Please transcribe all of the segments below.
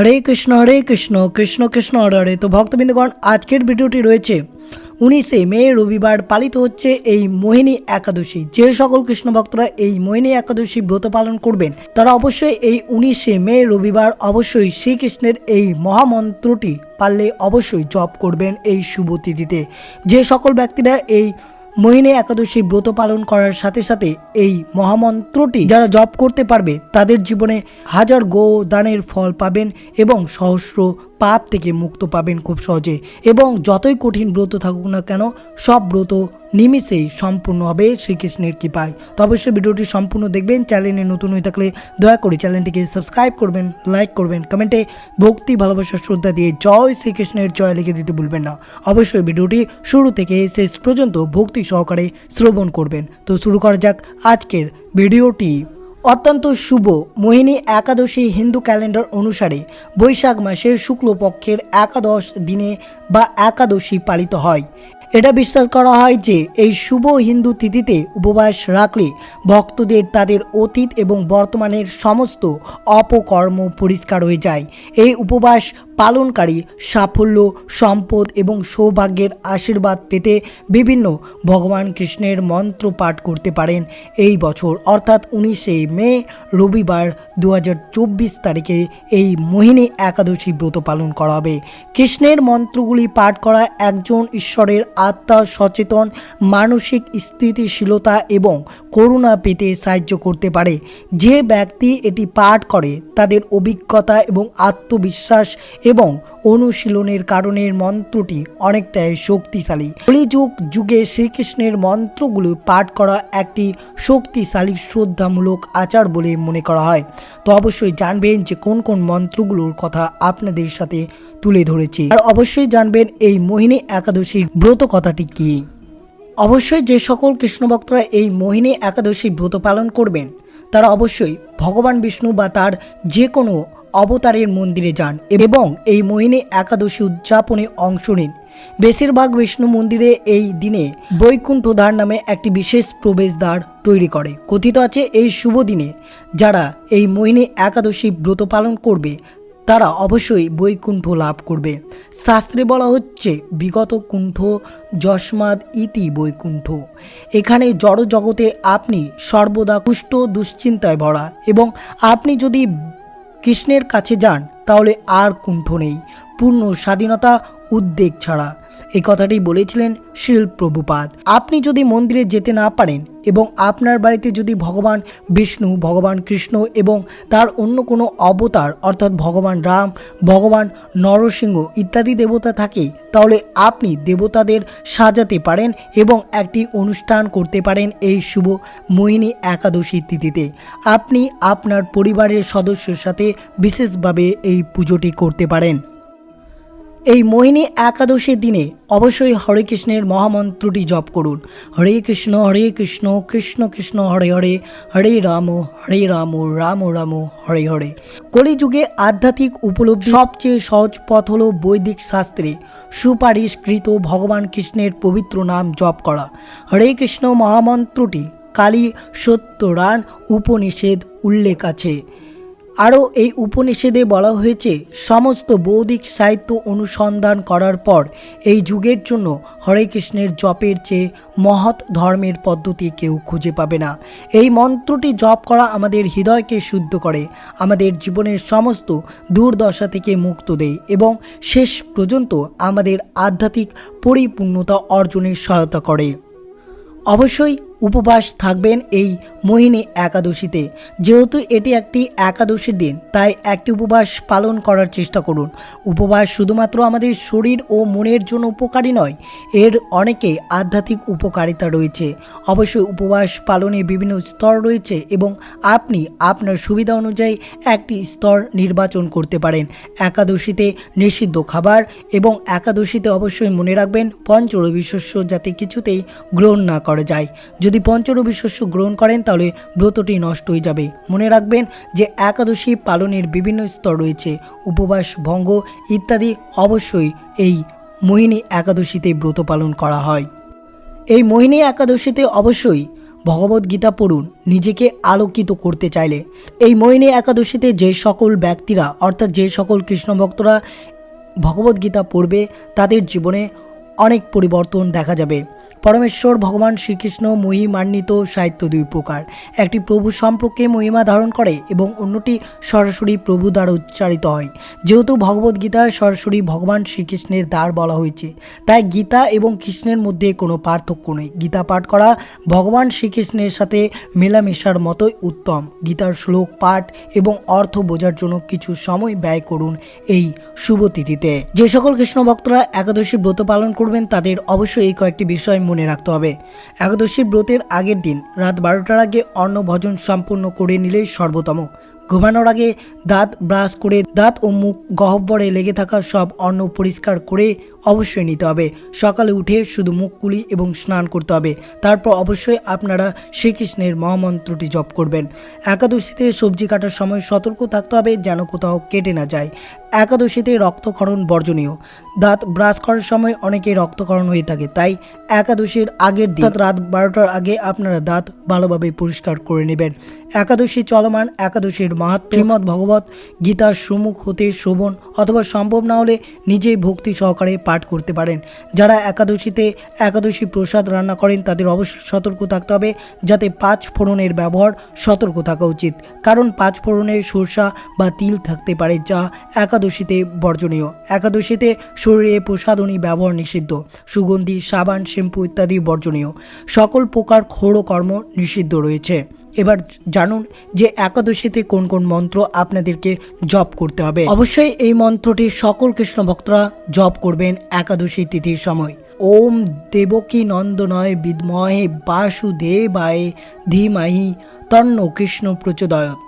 হরে কৃষ্ণ হরে কৃষ্ণ কৃষ্ণ কৃষ্ণ, হরে হরে। তো ভক্তবৃন্দগণ, আজকের ভিডিওটি রয়েছে উনিশে মে, রবিবার পালিত হচ্ছে এই মোহিনী একাদশী। যে সকল কৃষ্ণ ভক্তরা এই মোহিনী একাদশী ব্রত পালন করবেন, তারা অবশ্যই এই উনিশে মে, রবিবার অবশ্যই শ্রীকৃষ্ণের এই মহামন্ত্রটি পারলে অবশ্যই জপ করবেন এই শুভ তিথিতে। যে সকল ব্যক্তিরা এই মোহিনী একাদশী ব্রত পালন করার সাথে সাথে এই মহামন্ত্রটি যারা জপ করতে পারবে, তাদের জীবনে হাজার গো দানের ফল পাবেন এবং সহস্র পাপ থেকে মুক্ত পাবেন খুব সহজে। এবং যতই কঠিন ব্রত থাকুক না কেন, সব ব্রত নিমিষেই সম্পূর্ণ হবে শ্রীকৃষ্ণের কৃপায়। তো অবশ্যই ভিডিওটি সম্পূর্ণ দেখবেন, চ্যানেলে নতুন হয়ে থাকলে দয়া করে চ্যানেলটিকে সাবস্ক্রাইব করবেন, লাইক করবেন, কমেন্টে ভক্তি, ভালোবাসা, শ্রদ্ধা দিয়ে জয় শ্রীকৃষ্ণের জয় লিখে দিতে ভুলবেন না। অবশ্যই ভিডিওটি শুরু থেকে শেষ পর্যন্ত ভক্তি সহকারে শ্রবণ করবেন। তো শুরু করা যাক আজকের ভিডিওটি। অত্যন্ত শুভ মোহিনী একাদশী হিন্দু ক্যালেন্ডার অনুসারে বৈশাখ মাসের শুক্লপক্ষের একাদশ দিনে বা একাদশী পালিত হয়। এটা বিশ্বাস করা হয় যে এই শুভ হিন্দু তিথিতে উপবাস রাখলে ভক্তদের তাদের অতীত এবং বর্তমানের সমস্ত অপকর্ম পরিষ্কার হয়ে যায়। এই উপবাস পালনকারী সাফল্য, সম্পদ এবং সৌভাগ্যের আশীর্বাদ পেতে বিভিন্ন ভগবান কৃষ্ণের মন্ত্র পাঠ করতে পারেন এই বছর। অর্থাৎ উনিশে মে, রবিবার দু হাজার চব্বিশ তারিখে এই মোহিনী একাদশী ব্রত পালন করা হবে। কৃষ্ণের মন্ত্রগুলি পাঠ করা একজন ঈশ্বরের আত্মা সচেতন, মানসিক স্থিতিশীলতা এবং করুণা পেতে সাহায্য করতে পারে। যে ব্যক্তি এটি পাঠ করে, তাদের অভিজ্ঞতা এবং আত্মবিশ্বাস এবং অনুশীলনের কারণে মন্ত্রটি অনেকটাই শক্তিশালী। কলিযুগ যুগে শ্রীকৃষ্ণের মন্ত্রগুলো পাঠ করা একটি শক্তিশালী, শ্রদ্ধামূলক আচার বলে মনে করা হয়। তো অবশ্যই জানবেন যে কোন কোন মন্ত্রগুলোর কথা আপনাদের সাথে তুলে ধরেছি। আর অবশ্যই জানবেন এই মোহিনী একাদশীর ব্রত কথাটি কী। অবশ্যই যে সকল কৃষ্ণ ভক্তরা এই মোহিনী একাদশী ব্রত পালন করবেন, তারা অবশ্যই ভগবান বিষ্ণু বা তার যে কোনো অবতারের মন্দিরে যান এবং এই মোহিনী একাদশী উদযাপনে অংশ নিন। বেশিরভাগ বিষ্ণু মন্দিরে এই দিনে বৈকুণ্ঠ দ্বার নামে একটি বিশেষ প্রবেশদ্বার তৈরি করে। কথিত আছে, এই শুভ দিনে যারা এই মোহিনী একাদশী ব্রত পালন করবে, তারা অবশ্যই বৈকুণ্ঠ লাভ করবে। শাস্ত্রে বলা হচ্ছে, বিগত কুণ্ঠ, যশমাদ ইতি বৈকুণ্ঠ। এখানে জড় জগতে আপনি সর্বদা কুষ্ঠ দুশ্চিন্তায় ভরা এবং আপনি যদি কৃষ্ণের কাছে যান, তাহলে আর কুণ্ঠ নেই। পূর্ণ স্বাধীনতা উদ্বেগ ছাড়া। এই কথাটি বলেছিলেন শিল প্রভুপাদ আপনি যদি মন্দিরে যেতে না পারেন এবং আপনার বাড়িতে যদি ভগবান বিষ্ণু, ভগবান কৃষ্ণ এবং তার অন্য কোনো অবতার, অর্থাৎ ভগবান রাম, ভগবান নরসিংহ ইত্যাদি দেবতা থাকে, তাহলে আপনি দেবতাদের সাজাতে পারেন এবং একটি অনুষ্ঠান করতে পারেন এই শুভ মোহিনী একাদশী তিথিতে। আপনি আপনার পরিবারের সদস্যের সাথে বিশেষভাবে এই পুজোটি করতে পারেন। এই মোহিনী একাদশীর দিনে অবশ্যই হরে কৃষ্ণের মহামন্ত্রটি জপ করুন। হরে কৃষ্ণ হরে কৃষ্ণ কৃষ্ণ কৃষ্ণ, হরে হরে হরে রাম হরে রাম রাম রাম, হরে হরে। কলিযুগে আধ্যাত্মিক উপলব্ধি সবচেয়ে সহজ পথ হল বৈদিক শাস্ত্রে সুপারিশকৃত ভগবান কৃষ্ণের পবিত্র নাম জপ করা। হরে কৃষ্ণ মহামন্ত্রটি কালী সত্যরান উপনিষেধ উল্লেখ আছে। আরও এই উপনিষেদে বলা হয়েছে, সমস্ত বৌদ্ধিক সাহিত্য অনুসন্ধান করার পর এই যুগের জন্য হরে কৃষ্ণের জপের চেয়ে মহৎ ধর্মের পদ্ধতি কেউ খুঁজে পাবে না। এই মন্ত্রটি জপ করা আমাদের হৃদয়কে শুদ্ধ করে, আমাদের জীবনের সমস্ত দুর্দশা থেকে মুক্ত দেয় এবং শেষ পর্যন্ত আমাদের আধ্যাত্মিক পরিপূর্ণতা অর্জনের সহায়তা করে। অবশ্যই উপবাস থাকবেন এই মোহিনী একাদশীতে। যেহেতু এটি একটি একাদশীর দিন, তাই একটি উপবাস পালন করার চেষ্টা করুন। উপবাস শুধুমাত্র আমাদের শরীর ও মনের জন্য উপকারী নয়, এর অনেকে আধ্যাত্মিক উপকারিতা রয়েছে। অবশ্যই উপবাস পালনে বিভিন্ন স্তর রয়েছে এবং আপনি আপনার সুবিধা অনুযায়ী একটি স্তর নির্বাচন করতে পারেন। একাদশীতে নিষিদ্ধ খাবার এবং একাদশীতে অবশ্যই মনে রাখবেন পঞ্চরবি শস্য যাতে কিছুতেই গ্রহণ না করা যায়। যদি পঞ্চরবি শস্য গ্রহণ করেন, তাহলে ব্রতটি নষ্ট হয়ে যাবে। মনে রাখবেন যে একাদশী পালনের বিভিন্ন স্তর রয়েছে। উপবাস, ভঙ্গ ইত্যাদি অবশ্যই এই মোহিনী একাদশীতে ব্রত পালন করা হয়। এই মোহিনী একাদশীতে অবশ্যই ভগবত গীতা পড়ুন, নিজেকে আলোকিত করতে চাইলে। এই মোহিনী একাদশীতে যে সকল ব্যক্তিরা, অর্থাৎ যে সকল কৃষ্ণ ভক্তরা ভগবত গীতা পড়বে, তাদের জীবনে অনেক পরিবর্তন দেখা যাবে। পরমেশ্বর, ভগবান শ্রীকৃষ্ণ, মহিমান্বিত, সাহিত্য দুই প্রকার। একটি প্রভু সম্পর্কে মহিমা ধারণ করে এবং অন্যটি সরাসরি প্রভু দ্বারা উচ্চারিত হয়। যেহেতু ভগবত গীতা সরাসরি ভগবান শ্রীকৃষ্ণের দ্বার বলা হয়েছে, তাই গীতা এবং কৃষ্ণের মধ্যে কোনো পার্থক্য নেই। গীতা পাঠ করা ভগবান শ্রীকৃষ্ণের সাথে মেলামেশার মতোই উত্তম। গীতার শ্লোক, পাঠ এবং অর্থ বোঝার জন্য কিছু সময় ব্যয় করুন এই শুভ তিথিতে। যে সকল কৃষ্ণ ভক্তরা একাদশী ব্রত পালন করবেন, তাদের অবশ্যই এই কয়েকটি বিষয় মনে রাখতে হবে। একাদশী ব্রতের আগের দিন রাত বারোটার আগে অন্ন ভোজন সম্পূর্ণ করে নিলেই সর্বোত্তম। ঘুমানোর আগে দাঁত ব্রাশ করে দাঁত ও মুখ গহব্বরে লেগে থাকা সব অন্ন পরিষ্কার করে অবশ্যই নিতে হবে। সকালে উঠে শুধু মুখ কুলি এবং স্নান করতে হবে। তারপর অবশ্যই আপনারা শ্রীকৃষ্ণের মহামন্ত্রটি জপ করবেন। একাদশীতে সবজি কাটার সময় সতর্ক থাকতে হবে যেন কোথাও কেটে না যায়। একাদশীতে রক্তক্ষরণ বর্জনীয়। দাঁত ব্রাশ করার সময় অনেকে রক্তক্ষরণ হয়ে থাকে, তাই একাদশীর আগের দিন রাত বারোটার আগে আপনারা দাঁত ভালোভাবে পরিষ্কার করে নেবেন। একাদশী চলমান, একাদশীর মাহাত্ম শ্রীমৎ ভগবত গীতার সম্মুখ হতে শোভন অথবা সম্ভব না হলে নিজেই ভক্তি সহকারে পাঠ করতে পারেন। যারা একাদশীতে একাদশী প্রসাদ রান্না করেন, তাদের অবশ্যই সতর্ক থাকতে হবে, যাতে পাঁচ ফোড়নের ব্যবহার সতর্ক থাকা উচিত। কারণ পাঁচ ফোড়নের সরষা বা তিল থাকতে পারে, যা একাদশীতে বর্জনীয়। একাদশীতে শরীরে প্রসাধনী ব্যবহার নিষিদ্ধ। সুগন্ধি, সাবান, শ্যাম্পু ইত্যাদি বর্জনীয়। সকল প্রকার ক্ষৌরকর্ম নিষিদ্ধ রয়েছে। এবার জানুন যে একাদশীতে কোন কোন মন্ত্র আপনাদেরকে জপ করতে হবে। অবশ্যই এই মন্ত্রটি সকল কৃষ্ণ ভক্তরা জপ করবেন একাদশী তিথির সময়। ওম দেবকী নন্দনয় বিদ্মহে বাসুদেবায় ধীমাহি তন্ন কৃষ্ণ প্রচোদয়ত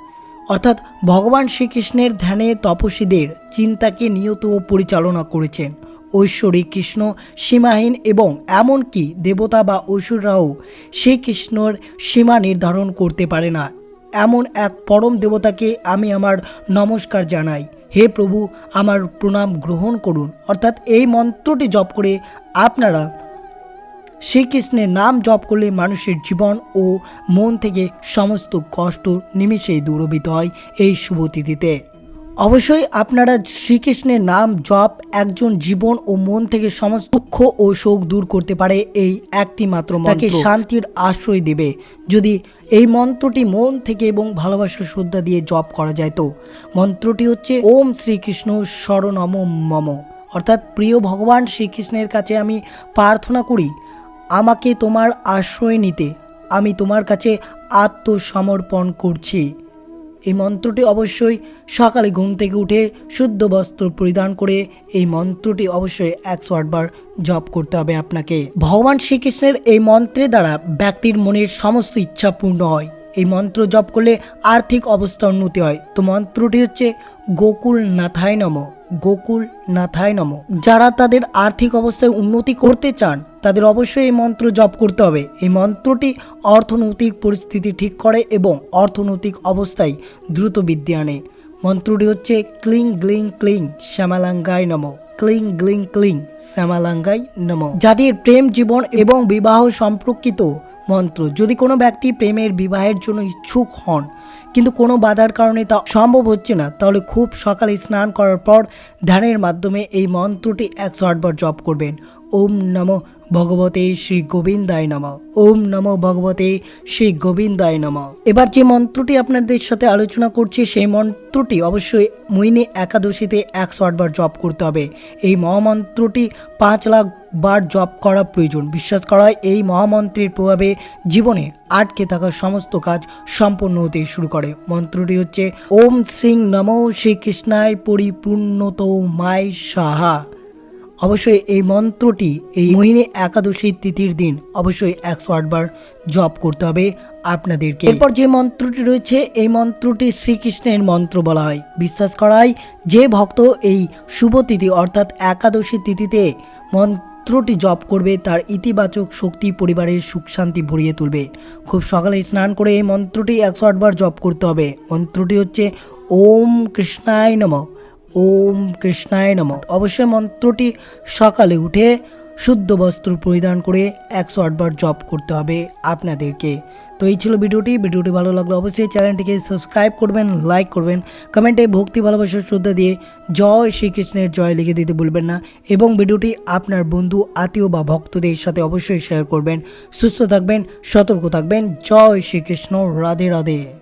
অর্থাৎ ভগবান শ্রীকৃষ্ণের ধ্যানে তপসীদের চিন্তাকে নিয়ত পরিচালনা করেছেন। ঐশ্বরিক কৃষ্ণ সীমাহীন এবং এমনকি দেবতা বা ঐশ্বরাও শ্রীকৃষ্ণর সীমা নির্ধারণ করতে পারে না। এমন এক পরম দেবতাকে আমি আমার নমস্কার জানাই। হে প্রভু, আমার প্রণাম গ্রহণ করুন। অর্থাৎ এই মন্ত্রটি জপ করে আপনারা শ্রীকৃষ্ণের নাম জপ করলে মানুষের জীবন ও মন থেকে সমস্ত কষ্ট নিমিষেই দূরবিত হয় এই শুভ তিথিতে। অবশ্যই আপনারা শ্রীকৃষ্ণের নাম জপ একজন জীবন ও মন থেকে সমস্ত দুঃখ ও শোক দূর করতে পারে এই একটি মাত্র তাকে শান্তির আশ্রয় দেবে। যদি এই মন্ত্রটি মন থেকে এবং ভালোবাসার শ্রদ্ধা দিয়ে জপ করা যায় তো। মন্ত্রটি হচ্ছে ওম শ্রীকৃষ্ণ শরণম মম। অর্থাৎ প্রিয় ভগবান শ্রীকৃষ্ণের কাছে আমি প্রার্থনা করি আমাকে তোমার আশ্রয় নিতে। আমি তোমার কাছে আত্মসমর্পণ করছি। এই মন্ত্রটি অবশ্যই সকালে ঘুম থেকে উঠে শুদ্ধ বস্ত্র পরিধান করে এই মন্ত্রটি অবশ্যই একশো আটবার জপ করতে হবে আপনাকে। ভগবান শ্রীকৃষ্ণের এই মন্ত্রের দ্বারা ব্যক্তির মনের সমস্ত ইচ্ছা পূর্ণ হয়। এই মন্ত্র জপ করলে আর্থিক অবস্থা উন্নতি হয়। তো মন্ত্রটি হচ্ছে গোকুল নাথায় নম। গোকুল নাথায় নম। যারা তাদের আর্থিক অবস্থায় উন্নতি করতে চান তাদের অবশ্যই এই মন্ত্র জপ করতে হবে। এই মন্ত্রটি অর্থনৈতিক পরিস্থিতি ঠিক করে এবং অর্থনৈতিক অবস্থায় দ্রুত বৃদ্ধি আনে। মন্ত্রটি হচ্ছে ক্লিং গ্লিং ক্লিং শ্যামালাঙ্গায় নম। ক্লিং গ্লিং ক্লিং শ্যামালাঙ্গাই নম। যাদের প্রেম জীবন এবং বিবাহ সম্পর্কিত মন্ত্র, যদি কোনো ব্যক্তি প্রেমের বিবাহের জন্য ইচ্ছুক হন, কিন্তু কোনো বাধার কারণে তা সম্ভব হচ্ছে না, তাহলে খুব সকালে স্নান করার পর ধ্যানের মাধ্যমে এই মন্ত্রটি একশো আটবার জপ করবেন। ওম নম ভগবতে শ্রী গোবিন্দায় নম। ওম নম ভগবতে শ্রী গোবিন্দায় নম। এবার যে মন্ত্রটি আপনাদের সাথে আলোচনা করছি, সেই মন্ত্রটি অবশ্যই মহিনী একাদশীতে একশো আটবার জপ করতে হবে। এই মহামন্ত্রটি পাঁচ লাখ বার জপ করা প্রয়োজন। বিশ্বাস করা হয়, এই মহামন্ত্রের প্রভাবে জীবনে আটকে থাকা সমস্ত কাজ সম্পন্ন হতে শুরু করে। মন্ত্রটি হচ্ছে, ওম শ্রীং নমো শ্রীকৃষ্ণায় পরিপূর্ণত মাই সাহা। অবশ্যই এই মন্ত্রটি এই মোহিনী একাদশী তিথির দিন অবশ্যই একশো আটবার জপ করতে হবে আপনাদেরকে। এরপর যে মন্ত্রটি রয়েছে, এই মন্ত্রটি শ্রীকৃষ্ণের মন্ত্র বলা হয়। বিশ্বাস করায় যে ভক্ত এই শুভ তিথি অর্থাৎ একাদশী তিথিতে মন্ত্রটি জপ করবে, তার ইতিবাচক শক্তি, পরিবারের সুখ শান্তি ভরিয়ে তুলবে। খুব সকালে স্নান করে এই মন্ত্রটি একশো আটবার জপ করতে হবে। মন্ত্রটি হচ্ছে, ওম কৃষ্ণায় নমঃ। ওম কৃষ্ণায় নম। অবশ্যই মন্ত্রটি সকালে উঠে শুদ্ধ বস্ত্র পরিধান করে একশো আটবার জপ করতে হবে আপনাদেরকে। তো এই ছিল ভিডিওটি। ভিডিওটি ভালো লাগলে অবশ্যই চ্যানেলটিকে সাবস্ক্রাইব করবেন, লাইক করবেন, কমেন্টে ভক্তি ভালোবাসার শ্রদ্ধা দিয়ে জয় শ্রীকৃষ্ণের জয় লিখে দিতে ভুলবেন না এবং ভিডিওটি আপনার বন্ধু, আত্মীয় বা ভক্তদের সাথে অবশ্যই শেয়ার করবেন। সুস্থ থাকবেন, সতর্ক থাকবেন। জয় শ্রীকৃষ্ণ। রাধে রাধে।